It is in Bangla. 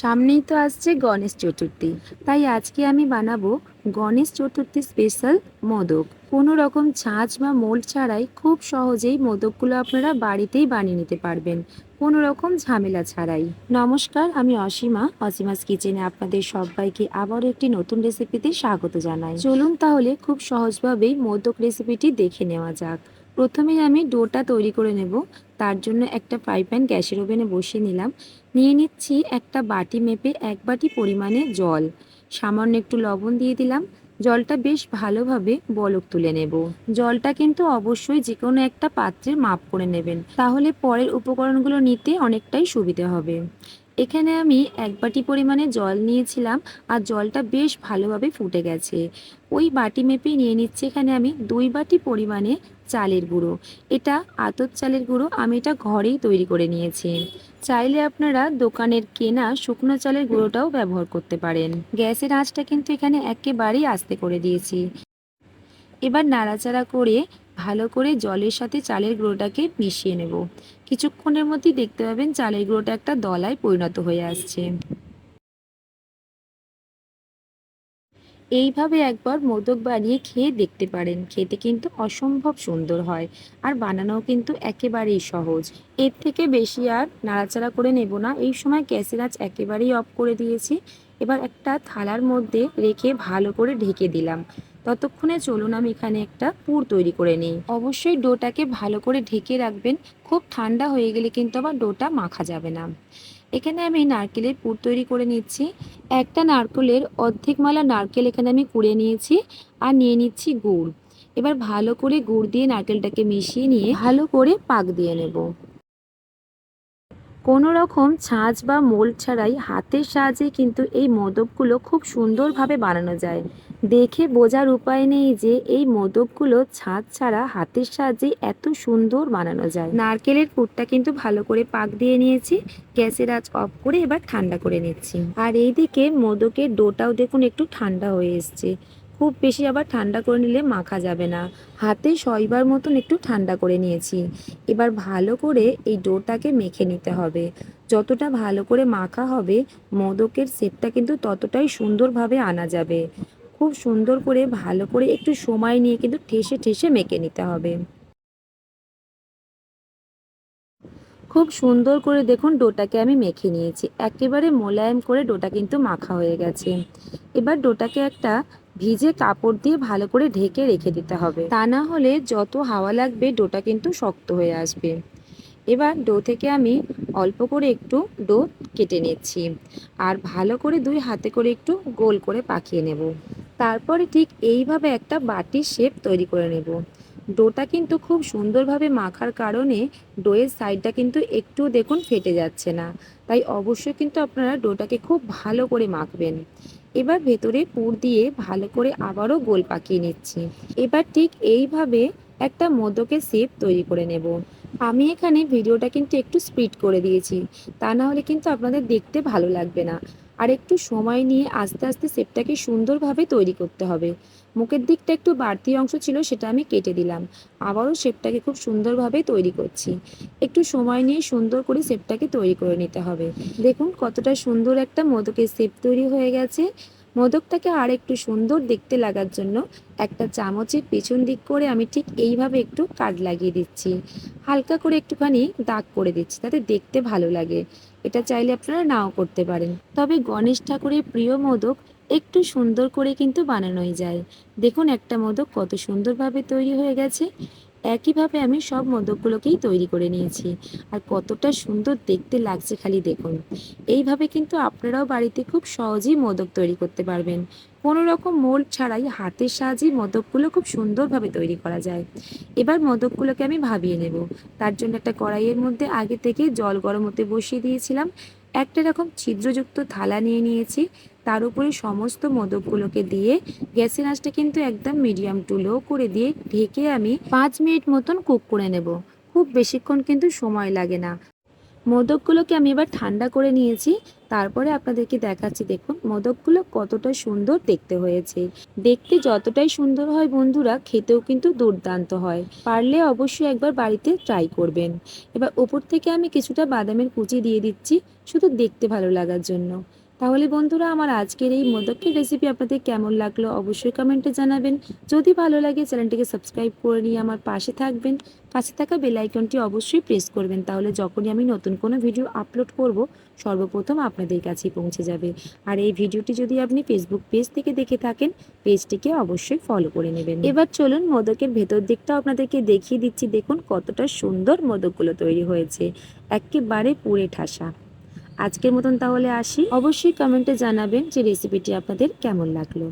সামনেই তো আসছে গণেশ চতুর্থী। তাই আজকে আমি বানাবো গণেশ চতুর্থী স্পেশাল মোদক। কোনো রকম ছাঁচ বা মোল্ড ছাড়াই খুব সহজেই মোদকগুলো আপনারা বাড়িতেই বানিয়ে নিতে পারবেন। কোনো রকম ঝামেলা ছাড়াই। নমস্কার, আমি অসীমা, অসীমাস কিচেনে আপনাদের সবাইকে আবারও একটি নতুন রেসিপিতে স্বাগত জানাই। চলুন তাহলে খুব সহজভাবেই মোদক রেসিপিটি দেখে নেওয়া যাক। প্রথমে আমি ডোটা তৈরি করে নেব। তার জন্য একটা ফ্রাই প্যান গ্যাসের ওভেনে বসিয়ে নিলাম। নিয়ে নিচ্ছি একটা বাটি মেপে এক বাটি পরিমাণে জল। সামান্য একটু লবণ দিয়ে দিলাম। জলটা বেশ ভালোভাবে বলক তুলে নেব। জলটা কিন্তু অবশ্যই যে কোনো একটা পাত্রে মাপ করে নেবেন। তাহলে পরের উপকরণগুলো নিতে অনেকটাই সুবিধে হবে। এখানে আমি এক বাটি পরিমাণে জল নিয়েছিলাম আর জলটা বেশ ভালোভাবে ফুটে গেছে। ওই বাটি মেপে নিয়ে নিচ্ছি এখানে আমি দুই বাটি পরিমাণে চালের গুঁড়ো। এটা আতপ চালের গুঁড়ো আমি এটা ঘরেই তৈরি করে নিয়েছি। চাইলে আপনারা দোকানের কেনা শুকনো চালের গুঁড়োটাও ব্যবহার করতে পারেন। গ্যাসের আঁচটা কিন্তু এখানে একেবারেই আস্তে করে দিয়েছি। এবার নাড়াচাড়া করে ভালো করে জলের সাথে চালের গুঁড়োটাকে মিশিয়ে নেব। কিছুক্ষণের মধ্যেই দেখতে পাবেন চালের গুঁড়োটা একটা দলায় পরিণত হয়ে আসছে। এইভাবে একবার মোদক বানিয়ে খেয়ে দেখতে পারেন। খেতে কিন্তু অসম্ভব সুন্দর হয়। আর বানানোও কিন্তু একেবারেই সহজ। এর থেকে বেশি আর নাড়াচাড়া করে নেব না। এই সময় গ্যাসের আঁচ একেবারেই অফ করে দিয়েছি। এবার একটা থালার মধ্যে রেখে ভালো করে ঢেকে দিলাম। ততক্ষণে চলুন আমি এখানে একটা পুর তৈরি করে নিই। অবশ্যই ডোটাকে ভালো করে ঢেকে রাখবেন। খুব ঠান্ডা হয়ে গেলে কিন্তু আবার ডোটা মাখা যাবে না। এখানে আমি নারকেলের পুর তৈরি করে নিচ্ছি। একটা নারকেলের অর্ধেক মালা নারকেল এখানে আমি কুড়ে নিয়েছি আর নিয়ে নিচ্ছি গুড়। এবার ভালো করে গুড় দিয়ে নারকেলটাকে মিশিয়ে নিয়ে ভালো করে পাক দিয়ে নেব। কোনো রকম ছাঁচ বা মোল্ড ছাড়াই হাতের সাহায্যে কিন্তু এই মোদকগুলো খুব সুন্দরভাবে বানানো যায়। দেখে বোঝার উপায় নেই যে এই মোদকগুলো ছাদ ছাড়া হাতের সাহায্যে এত সুন্দর বানানো যায়। নারকেলের পুরটা কিন্তু ভালো করে পাক দিয়ে নিয়েছি, গ্যাসের আঁচ অফ করে এবার ঠান্ডা করে নিচ্ছি। আর এইদিকে মোদকের ডোটাও দেখুন একটু ঠান্ডা হয়ে এসছে। খুব বেশি আবার ঠান্ডা করে নিলে মাখা যাবে না। হাতে সইবার মতন একটু ঠান্ডা করে নিয়েছি। এবার ভালো করে এই ডোটাকে মেখে নিতে হবে। যতটা ভালো করে মাখা হবে, মোদকের শেপটা কিন্তু ততটাই সুন্দরভাবে আনা যাবে। খুব সুন্দর করে, ভালো করে একটু সময় নিয়ে কিন্তু ঠেসে ঠেসে মেখে নিতে হবে। খুব সুন্দর করে দেখুন ডোটাকে আমি মেখে নিয়েছি। একেবারে মোলায়েম করে ডোটা কিন্তু মাখা হয়ে গেছে। এবার ডোটাকে একটা ভিজে কাপড় দিয়ে ভালো করে ঢেকে রেখে দিতে হবে। তা না হলে যত হাওয়া লাগবে ডোটা কিন্তু শক্ত হয়ে আসবে। এবার ডো থেকে আমি অল্প করে একটু ডো কেটে নিচ্ছি। আর ভালো করে দুই হাতে করে একটু গোল করে পাকিয়ে নেব। তারপরে ঠিক এইভাবে একটা বাটির শেপ তৈরি করে নেব। ডোটা কিন্তু খুব সুন্দরভাবে মাখার কারণে ডোয়ের সাইডটা কিন্তু একটু দেখুন ফেটে যাচ্ছে না। তাই অবশ্যই কিন্তু আপনারা ডোটাকে খুব ভালো করে মাখবেন। এবার ভেতরে পুর দিয়ে ভালো করে আবারও গোল পাকিয়ে নিচ্ছি। এবার ঠিক এইভাবে একটা মোদকের শেপ তৈরি করে নেব। আমি এখানে ভিডিওটা কিন্তু একটু স্পিড করে দিয়েছি। তা না হলে কিন্তু আপনাদের দেখতে ভালো লাগবে না। আর একটু সময় নিয়ে আস্তে আস্তে শেপটাকে সুন্দরভাবে তৈরি করতে হবে। মুখের দিকটা একটু বাড়তি অংশ ছিল সেটা আমি কেটে দিলাম। আবারও শেপটাকে খুব সুন্দরভাবে তৈরি করছি। একটু সময় নিয়ে সুন্দর করে শেপটাকে তৈরি করে নিতে হবে। দেখুন কতটা সুন্দর একটা মোদকের শেপ তৈরি হয়ে গেছে। মোদকটাকে আর একটু সুন্দর দেখতে লাগার জন্য একটা চামচের পেছন দিক করে আমি ঠিক এইভাবে একটু কাট লাগিয়ে দিচ্ছি। হালকা করে একটুখানি দাগ করে দিচ্ছি, তাতে দেখতে ভালো লাগে। এটা চাইলে আপনারা নাও করতে পারেন। তবে গণেশ ঠাকুরের প্রিয় মোদক একটু সুন্দর করে কিন্তু বানানোই যায়। দেখুন একটা মোদক কত সুন্দরভাবে তৈরি হয়ে গেছে। একইভাবে আমি সব মোদকগুলোকেই তৈরি করে নিয়েছি। আর কতটা সুন্দর দেখতে লাগছে খালি দেখুন। এইভাবে কিন্তু আপনারাও বাড়িতে খুব সহজেই মোদক তৈরি করতে পারবেন। কোনো রকম মোল্ড ছাড়াই হাতের সাহায্যে মোদকগুলো খুব সুন্দরভাবে তৈরি করা যায়। এবার মোদকগুলোকে আমি ভাবিয়ে নেব। তার জন্য একটা কড়াইয়ের মধ্যে আগে থেকে জল গরম হতে বসিয়ে দিয়েছিলাম। একটা রকম ছিদ্রযুক্ত থালা নিয়ে নিয়েছি। তার উপরে সমস্ত মদকগুলোকে দিয়ে গ্যাসের আঁচটা কিন্তু একদম মিডিয়াম টু লো করে দিয়ে ঢেকে আমি পাঁচ মিনিট মতন কুক করে নেব। খুব বেশিক্ষণ কিন্তু সময় লাগে না। মদকগুলোকে আমি এবার ঠান্ডা করে নিয়েছি। তারপরে আপনাদেরকে দেখাচ্ছি, দেখুন, মোদকগুলো কতটা সুন্দর দেখতে হয়েছে। দেখতে যতটাই সুন্দর হয় বন্ধুরা, খেতেও কিন্তু দুর্দান্ত হয়। পারলে অবশ্যই একবার বাড়িতে ট্রাই করবেন। এবার ওপর থেকে আমি কিছুটা বাদামের কুচি দিয়ে দিচ্ছি, শুধু দেখতে ভালো লাগার জন্য। তাহলে বন্ধুরা, আমার আজকের এই মোদকের রেসিপি আপনাদের কেমন লাগল অবশ্যই কমেন্টে জানাবেন। যদি ভালো লাগে, চ্যানেলটিকে সাবস্ক্রাইব করে নিয়ে আমার পাশে থাকবেন। পাশে থাকা বেল আইকনটি অবশ্যই প্রেস করবেন, তাহলে যখনই আমি নতুন কোনো ভিডিও আপলোড করব, সর্বপ্রথম আপনাদের কাছেই পৌঁছে যাবে। আর এই ভিডিওটি যদি আপনি ফেসবুক পেজ থেকে দেখে থাকেন পেজটিকে অবশ্যই ফলো করে নেবেন। এবার চলুন মোদকের ভেতর দিকটা আপনাদেরকে দেখিয়ে দিচ্ছি। দেখুন কতটা সুন্দর মোদকগুলো তৈরি হয়েছে। একেবারে পুড়ে ঠাসা। আজকের মতন তাহলে আসি। অবশ্যই কমেন্টে জানাবেন যে রেসিপিটি আপনাদের কেমন লাগল।